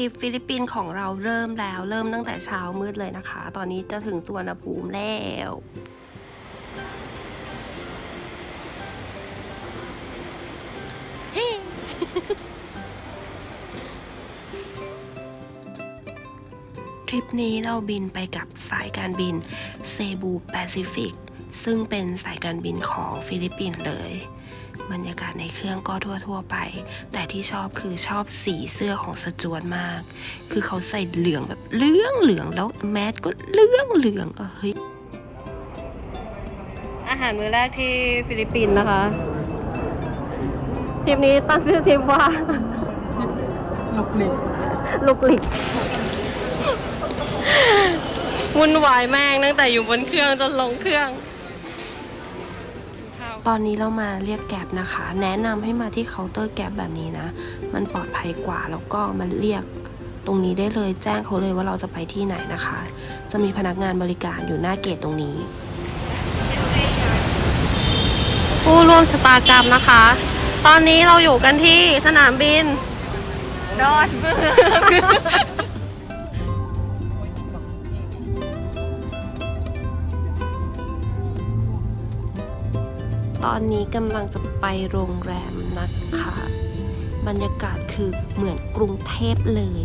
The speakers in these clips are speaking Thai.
ทริปฟิลิปปินส์ของเราเริ่มแล้ว เริ่มตั้งแต่เช้ามืดเลยนะคะ ตอนนี้จะถึงสุวรรณภูมิแล้วทริปนี้เราบินไปกับสายการบินเซบูแปซิฟิกซึ่งเป็นสายการบินของฟิลิปปินส์เลย บรรยากาศในเครื่องก็ทั่ว ๆ ไป แต่ที่ชอบคือชอบสีเสื้อของสจวตมาก คือเขาใส่เหลืองแบบเหลืองเหลืองๆแล้วแมสก็เหลืองเหลืองๆเออเฮ้ยอาหารมื้อแรกที่ฟิลิปปินส์นะคะทริปนี้ตั้งชื่อทริปว่าลูกเล็กลูกหลิกวุ่นวายแม่งตั้งแต่อยู่บนเครื่องจนลงเครื่อง ตอนนี้เรามาเรียกแก๊บนะคะ แนะนำให้มาที่เคาน์เตอร์แก๊บแบบนี้นะ มันปลอดภัยกว่าแล้วก็มาเรียกตรงนี้ได้เลยแจ้งเขาเลยว่าเราจะไปที่ไหนนะคะ จะมีพนักงานบริการอยู่หน้าเกตตรงนี้ ผู้ร่วมชะตากรรมนะคะ ตอนนี้เราอยู่กันที่สนามบิน ดอดเบือต อนนี้กำลังจะไปโรงแรมนะคะ บรรยากาศคือเหมือนกรุงเทพเลย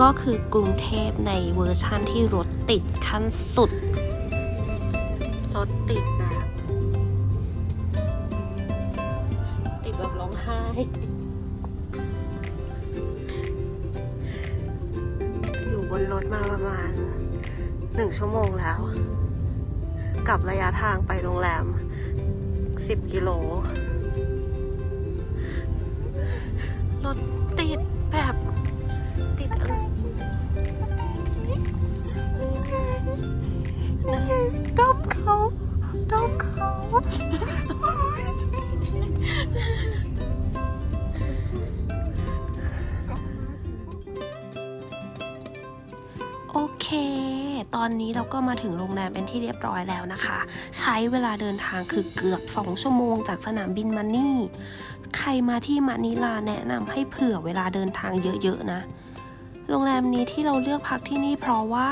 ก็คือกรุงเทพในเวอร์ชั่นที่รถติดขั้นสุด รถติดแบบ ติดแบบร้องไห้อยู่บนรถมาประมาณหนึ่งชั่วโมงแล้ว กับระยะทางไปโรงแรม 10กิโล รถติดแบบติดอะไรดอมเขาดอมเขา อนนี้เราก็มาถึงโรงแรมเป็นที่เรียบร้อยแล้วนะคะ ใช้เวลาเดินทางคือเกือบ 2 ชั่วโมงจากสนามบินมานี่ ใครมาที่มานิลาแนะนำให้เผื่อเวลาเดินทางเยอะๆนะโรงแรมนี้ที่เราเลือกพักที่นี่เพราะว่า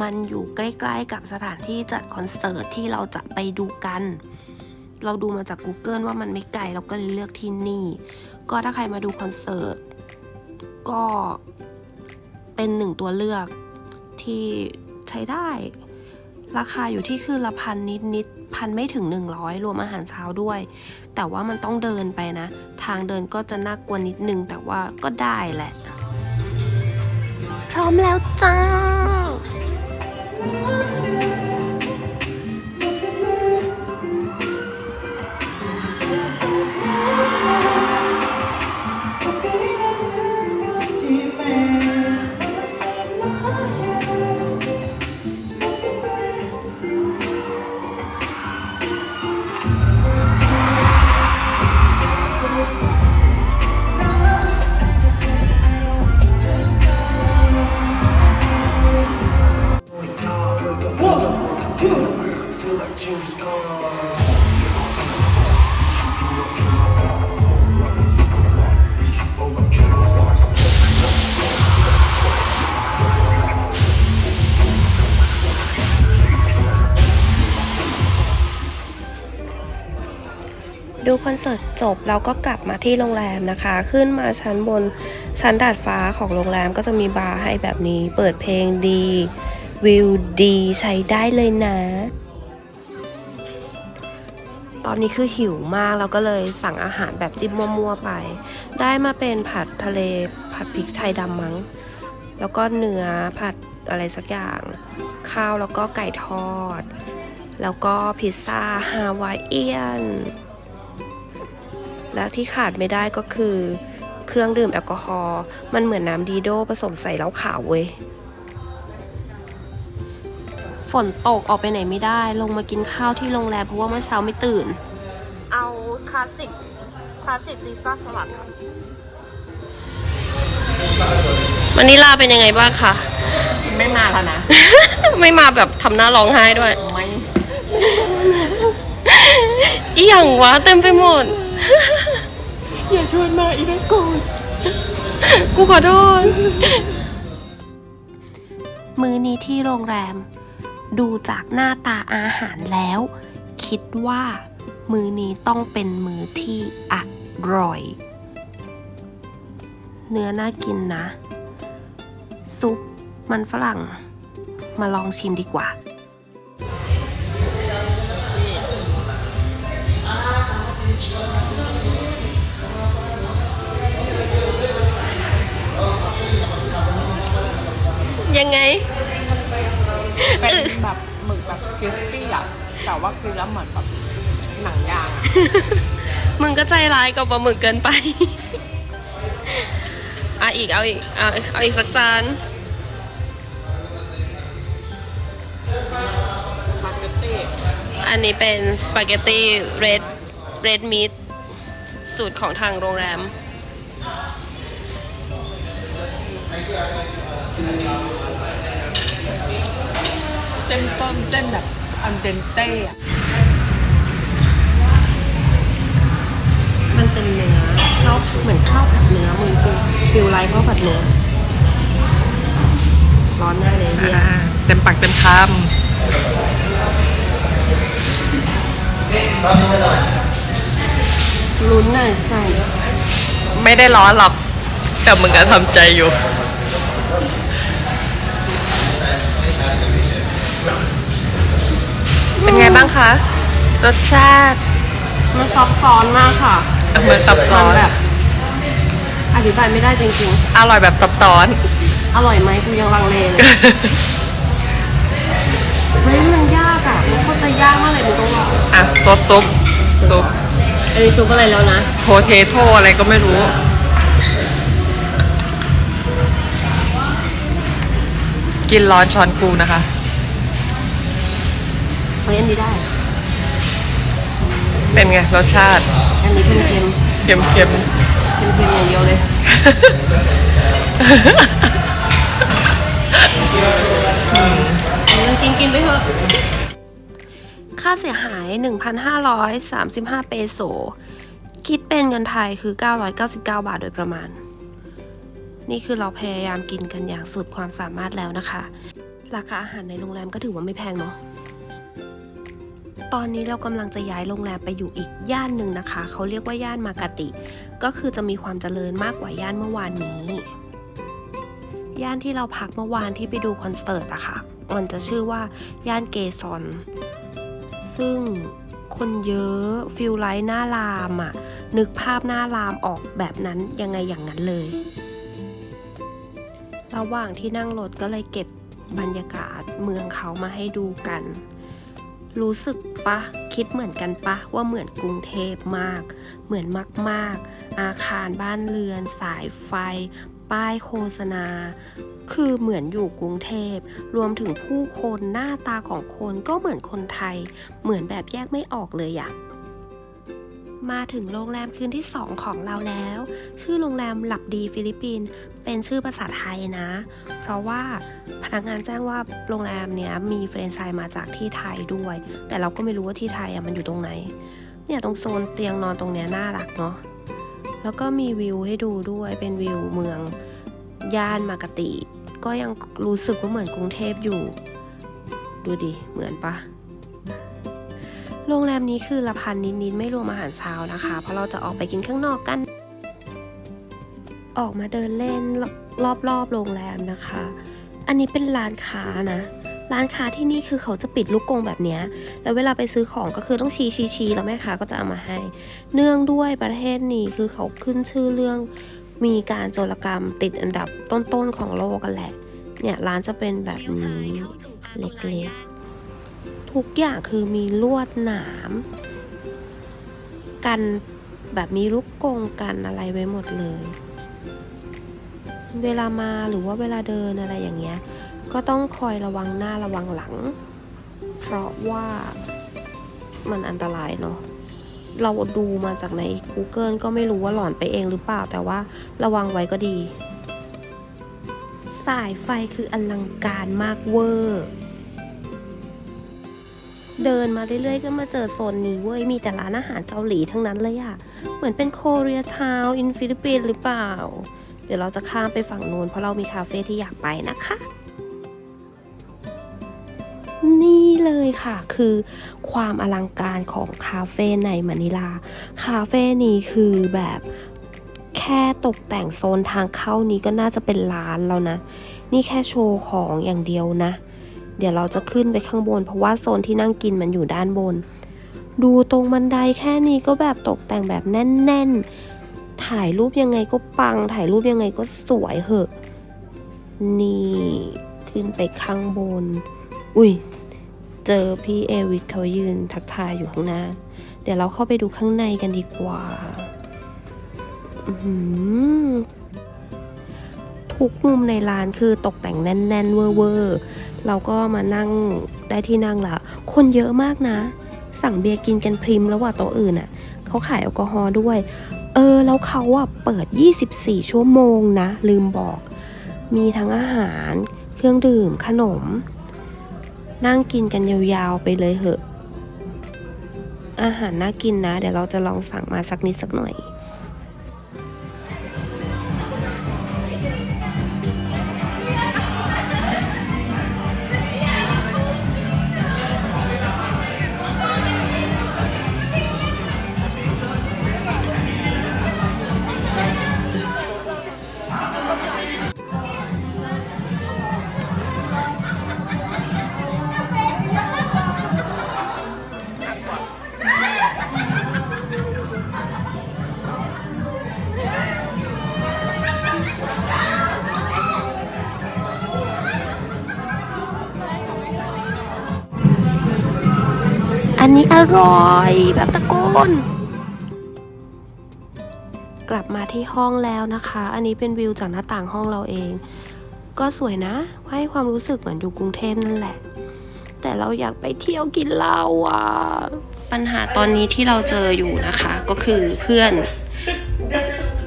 มันอยู่ใกล้ๆกับสถานที่จัดคอนเสิร์ตที่เราจะไปดูกัน เราดูมาจาก Google ว่ามันไม่ไกลเราก็เลยเลือกที่นี่ ก็ถ้าใครมาดูคอนเสิร์ตก็เป็นหนึ่งตัวเลือกที่ ใช้ได้ ราคาอยู่ที่คืนละพันนิดนิดพันไม่ถึง 100 รวมอาหารเช้าด้วย แต่ว่ามันต้องเดินไปนะ ทางเดินก็จะน่ากลัวนิดนึงแต่ว่าก็ได้แหละ พร้อมแล้วจ้า Feel like James Bond. ดูคอนเสิร์ตจบเราก็กลับมาที่โรงแรมนะคะ ขึ้นมาชั้นบนชั้นดาดฟ้าของโรงแรมก็จะมีบาร์ให้แบบนี้ เปิดเพลงดี วิวดีใช้ได้เลยนะ ตอนนี้คือหิวมากเราก็เลยสั่งอาหารแบบจิ้มมั่วๆไป ได้มาเป็นผัดทะเลผัดพริกไทยดำมั้ง แล้วก็เนื้อผัดอะไรสักอย่าง ข้าวแล้วก็ไก่ทอด แล้วก็พิซซ่าฮาวายเอียน และที่ขาดไม่ได้ก็คือเครื่องดื่มแอลกอฮอล์มันเหมือนน้ำดีโดผสมใส่เหล้าขาวเว้ย ฝนตกออกไปไหนไม่ได้ ลงมากินข้าวที่โรงแรมเพราะว่าเมื่อเช้าไม่ตื่น เอาคลาสสิกคลาสสิกซีซ่าสลัดค่ะมันนิลาเป็นยังไงบ้างคะไม่มาแล้วนะ ไม่มาแบบทำหน้าร้องไห้ด้วย ไม่อีหยังวะเต็มไปหมด อย่าชวนมาอีกนะก่อนกูขอโทษ มือนี้ที่โรงแรม ดูจากหน้าตาอาหารแล้ว คิดว่า มือนี้ต้องเป็นมือที่อร่อย เนื้อน่ากินนะ ซุปมันฝรั่ง มาลองชิมดีกว่ายังไง เป็นแบบหมึกแบบคริสปี้อะแต่ว่าคือแล้วเหมือนแบบหนังยางอะมึงก็ใจร้ายกับปลาหมึกเกินไป อะอีกเอาอีกเอาเอาอีกสักจานสปาเกตตี้อันนี้เป็นสปาเกตตี้เรดเรดมิทสูตรของทางโรงแรม เส้นต้มเส้นแบบอันเดนเต้อะมันเป็นเนื้อข้าวเหมือนข้าวผัดเนื้อมึงฟิลฟิลไลท์ข้าวผัดเนื้อร้อนแน่เลยเฮียเต็มปากเต็มคลุ้นหน่อยใส่ำไม่ได้ร้อนหรอก แต่มึงก็ทำใจอยู่ เป็นไงบ้างคะ รสชาติ มันซับซ้อนมากค่ะเหมือนซับซ้มัอนนแบบอธิบายไม่ได้จริงอร่อยแบบซับซ้อน ๆ อร่อยไหมกูยังลังเลเลยเฮ้ยมันยากอะมันเข้าใจยากมากเลยมึงต้องลองอะซดซุปซุปอันนี้ซุปอะไรแล้วนะ โพเทโต้อะไรก็ไม่รู้ กินร้อนช้อนกูนะคะเฮ้ยอันนี้ได้ เป็นไงรสชาติอันนี้เค็มเค็มเค็มๆเค็มๆอย่างเดียวเลย กินกินๆไปเถอะ ค่าเสียหาย 1,535 เปโซ คิดเป็นเงินไทยคือ 999 บาทโดยประมาณ นี่คือเราพยายามกินกันอย่างสุดความสามารถแล้วนะคะ ราคาอาหารในโรงแรมก็ถือว่าไม่แพงเนาะ ตอนนี้เรากำลังจะย้ายโรงแรมไปอยู่อีกย่านหนึ่งนะคะ เขาเรียกว่าย่านมากาติ ก็คือจะมีความเจริญมากกว่าย่านเมื่อวานนี้ ย่านที่เราพักเมื่อวานที่ไปดูคอนเสิร์ตอะค่ะ มันจะชื่อว่าย่านเกซอน ซึ่งคนเยอะฟิลไลท์หน้ารามอะนึกภาพหน้ารามออกแบบนั้นยังไงอย่างนั้นเลย ระหว่างที่นั่งรถก็เลยเก็บบรรยากาศเมืองเขามาให้ดูกัน รู้สึกปะคิดเหมือนกันปะว่าเหมือนกรุงเทพมาก เหมือนมาก ๆ อาคารบ้านเรือน สายไฟ ป้ายโฆษณา คือเหมือนอยู่กรุงเทพ รวมถึงผู้คนหน้าตาของคนก็เหมือนคนไทย เหมือนแบบแยกไม่ออกเลยอะ มาถึงโรงแรมคืนที่ 2 ของเราแล้ว ชื่อโรงแรมหลับดีฟิลิปปินส์เป็นชื่อภาษาไทยนะ เพราะว่าพนักงานแจ้งว่าโรงแรมเนี้ยมีเฟรนไชส์มาจากที่ไทยด้วย แต่เราก็ไม่รู้ว่าที่ไทยอะมันอยู่ตรงไหน เนี่ยตรงโซนเตียงนอนตรงเนี้ยน่ารักเนาะแล้วก็มีวิวให้ดูด้วยเป็นวิวเมืองย่านมากติ ก็ยังรู้สึกว่าเหมือนกรุงเทพอยู่ ดูดิเหมือนปะ โรงแรมนี้คือละพันนิดๆไม่รวมอาหารเช้านะคะ เพราะเราจะออกไปกินข้างนอกกัน ออกมาเดินเล่นรอบๆโรงแรมนะคะ อันนี้เป็นร้านค้านะร้านค้าที่นี่คือเขาจะปิดลูกกรงแบบนี้ แล้วเวลาไปซื้อของก็คือต้องชี้ชี้ชี้แล้วแม่ค้าก็จะเอามาให้ เนื่องด้วยประเทศนี้คือเขาขึ้นชื่อเรื่อง มีการโจรกรรมติดอันดับต้นๆของโลกกันแหละ เนี่ยร้านจะเป็นแบบนี้เล็กๆ ทุกอย่างคือมีลวดหนาม กันแบบมีลูกกรงกันอะไรไว้หมดเลย เวลามาหรือว่าเวลาเดินอะไรอย่างเงี้ย ก็ต้องคอยระวังหน้าระวังหลัง เพราะว่ามันอันตรายเนาะเราดูมาจากใน Google ก็ไม่รู้ว่าหลอนไปเองหรือเปล่า แต่ว่าระวังไว้ก็ดี สายไฟคืออลังการมากเวอร์ เดินมาเรื่อยๆ ก็มาเจอโซนนี้เว้ย มีแต่ร้านอาหารเกาหลีทั้งนั้นเลยอะเหมือนเป็นโคเรียทาวน์อินฟิลิปปินส์หรือเปล่า เดี๋ยวเราจะข้ามไปฝั่งนู้นเพราะเรามีคาเฟ่ที่อยากไปนะคะ นี่เลยค่ะคือความอลังการของคาเฟ่ในมะนิลา คาเฟ่นี้คือแบบแค่ตกแต่งโซนทางเข้านี้ก็น่าจะเป็นร้านแล้วนะ นี่แค่โชว์ของอย่างเดียวนะ เดี๋ยวเราจะขึ้นไปข้างบน เพราะว่าโซนที่นั่งกินมันอยู่ด้านบน ดูตรงบันไดแค่นี้ก็แบบตกแต่งแบบแน่นๆ ถ่ายรูปยังไงก็ปัง ถ่ายรูปยังไงก็สวยเหอะ นี่ขึ้นไปข้างบน อุ้ย เจอพี่เอริกเขายืนทักทายอยู่ข้างหน้า เดี๋ยวเราเข้าไปดูข้างในกันดีกว่าทุกมุมในร้านคือตกแต่งแน่น ๆ เวอร์ เราก็มานั่งได้ที่นั่งละ คนเยอะมากนะ สั่งเบียร์กินกันพริมแล้วว่าโต๊ะอื่นอะเขาขายแอลกอฮอล์ด้วย เออ แล้วเขาอะเปิด 24 ชั่วโมงนะ ลืมบอก มีทั้งอาหาร เครื่องดื่มขนม นั่งกินกันยาวๆไปเลยเหอะ อาหารน่ากินนะ เดี๋ยวเราจะลองสั่งมาสักนิดสักหน่อย อันนี้อร่อยแบบตะโกน กลับมาที่ห้องแล้วนะคะ อันนี้เป็นวิวจากหน้าต่างห้องเราเอง ก็สวยนะให้ความรู้สึกเหมือนอยู่กรุงเทพนั่นแหละ แต่เราอยากไปเที่ยวกินเหล้าอะ ปัญหาตอนนี้ที่เราเจออยู่นะคะ ก็คือเพื่อน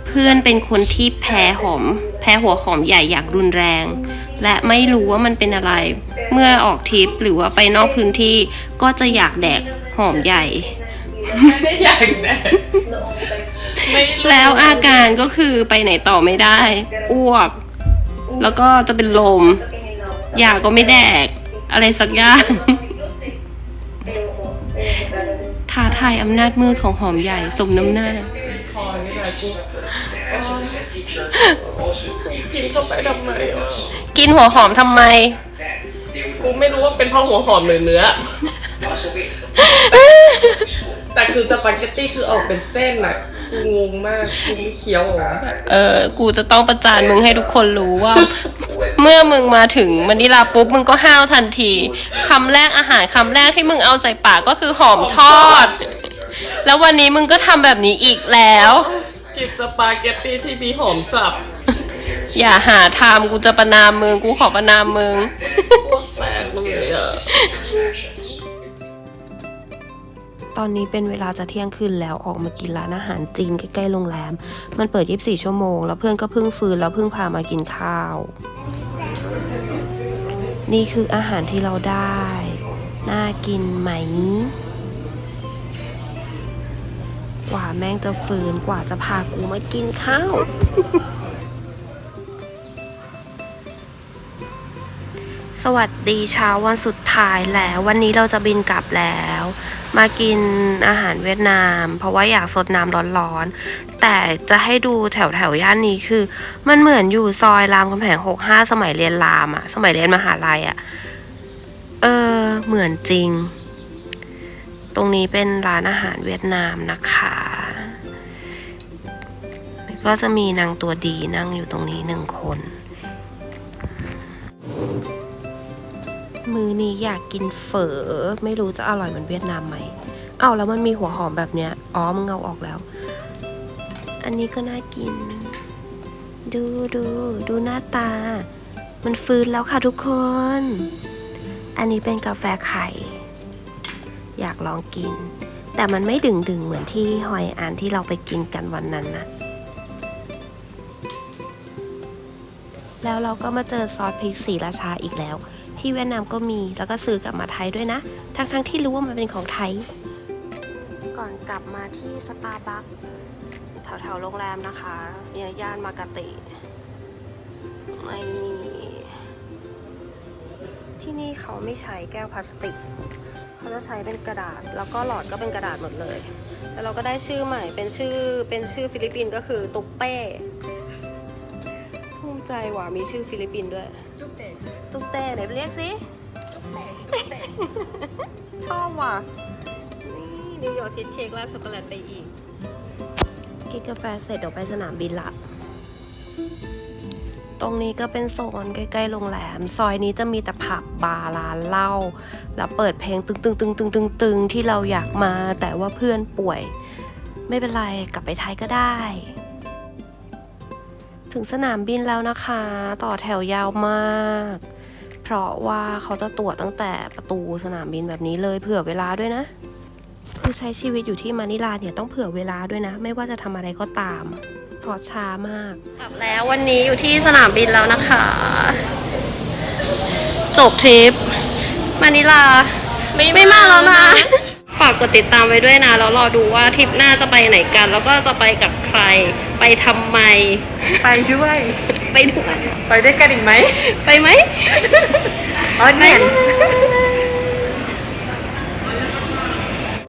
เพื่อนเป็นคนที่แพ้หอม แพ้หัวหอมใหญ่อยากรุนแรง และไม่รู้ว่ามันเป็นอะไร เมื่อออกทริปหรือว่าไปนอกพื้นที่ก็จะอยากแดก หอมใหญ่ ไม่ได้อยากแน่ไม่รู้แล้วอาการก็คือไปไหนต่อไม่ได้ อ้วก แล้วก็จะเป็นลม ยาก็ไม่แดก อะไรสักอย่าง ท้าทายอำนาจมืดของหอมใหญ่สมน้ำหน้า คอนี่แหละกู Excellent teacher. Also, กินเข้าไปทำไมอะกินหัวหอมทำไม that they would กูไม่รู้ว่าเป็นเพราะหัวหอมหรือเนื้อ possibly from school. แต่คือสปาเกตตี้คือออกเป็นเส้นอะกูงงมากกูไม่เคี้ยวเหรอเออ กูจะต้องประจานมึงให้ทุกคนรู้ว่า เมื่อมึงมาถึงมะนิลาปุ๊บมึงก็ห้าวทันทีคำแรกอาหารคำแรกที่มึงเอาใส่ปากก็คือหอมทอด แล้ววันนี้มึงก็ทำแบบนี้อีกแล้วกินสปาเกตตี้ที่มีหอมสับ อย่าหาทำกูจะประนามมึงกูขอประนามมึงพวกแปลกเลยอะ Actions. ตอนนี้เป็นเวลาจะเที่ยงคืนแล้วออกมากินร้านอาหารจีนใกล้ๆโรงแรม มันเปิด 24 ชั่วโมง แล้วเพื่อนก็เพิ่งฟื้นแล้วเพิ่งพามากินข้าว นี่คืออาหารที่เราได้ น่ากินไหม กว่าแม่งจะฟื้นกว่าจะพากูมากินข้าว สวัสดีเช้าวันสุดท้ายแล้ว วันนี้เราจะบินกลับแล้ว มากินอาหารเวียดนาม เพราะว่าอยากสดน้ำร้อนๆ แต่จะให้ดูแถวแถวๆย่านนี้คือ มันเหมือนอยู่ซอยรามคำแหงหกห้าสมัยเรียนรามอะสมัยเรียนมหาลัยอะเออ เหมือนจริง ตรงนี้เป็นร้านอาหารเวียดนามนะคะแล้วก็จะมีนางตัวดีนั่งอยู่ตรงนี้หนึ่งคน มือนี้อยากกินเฝอไม่รู้จะอร่อยเหมือนเวียดนามไหมเอาแล้วมันมีหัวหอมแบบเนี้ยอ๋อมึงเอาออกแล้ว อันนี้ก็น่ากิน ดูดูดูหน้าตา มันฟื้นแล้วค่ะทุกคน อันนี้เป็นกาแฟไข่ อยากลองกิน แต่มันไม่ดึงดึงเหมือนที่ฮอยอันที่เราไปกินกันวันนั้นนะแล้วเราก็มาเจอซอสพริกสีราชาอีกแล้ว ที่เวียดนามก็มีแล้วก็ซื้อกลับมาไทยด้วยนะ ทั้งๆทที่รู้ว่ามันเป็นของไทย ก่อนกลับมาที่สตาร์บัคแถวๆโรงแรมนะคะเนยย่านมากาเตไม่ที่นี่เขาไม่ใช้แก้วพลาสติก เขาจะใช้เป็นกระดาษ แล้วก็หลอดก็เป็นกระดาษหมดเลย แล้วเราก็ได้ชื่อใหม่เป็นชื่อเป็นชื่อฟิลิปปินส์ก็คือตุ๊กเป้ภูมิใจว่ามีชื่อฟิลิปปินส์ด้วยตุกเป้ ตุ๊กเต้ไหนไปเรียกสิจุ๊บเด็กจุ๊บเด็กชอบว่ะ นี่นิวยอร์กชีสเค้กราดช็อกโกแลตไปอีก กินกาแฟเสร็จเดี๋ยวไปสนามบินละตรงนี้ก็เป็นโซนใกล้ๆโรงแรม ซอยนี้จะมีแต่ผับบาร์ร้านเหล้าแล้วเปิดเพลงตึงตึงตึงตึงตึงตึงที่เราอยากมาแต่ว่าเพื่อนป่วย ไม่เป็นไรกลับไปไทยก็ได้ ถึงสนามบินแล้วนะคะ ต่อแถวยาวมาก เพราะว่าเขาจะตรวจตั้งแต่ประตูสนามบินแบบนี้เลยเผื่อเวลาด้วยนะ คือใช้ชีวิตอยู่ที่มะนิลาเนี่ยต้องเผื่อเวลาด้วยนะ ไม่ว่าจะทำอะไรก็ตามเพราะช้ามากกลับแล้ววันนี้อยู่ที่สนามบินแล้วนะคะ จบทริปมะนิลา ไม่ไม่มาแล้วนะ ฝากกดติดตามไว้ด้วยนะ แล้วรอดูว่าทริปหน้าจะไปไหนกัน แล้วก็จะไปกับใคร ไปทำไม ไปด้วย ไปด้วย ไปด้วยกันอีกไหม ไปไหม อ๋อเนี่ยบ๊ายบาย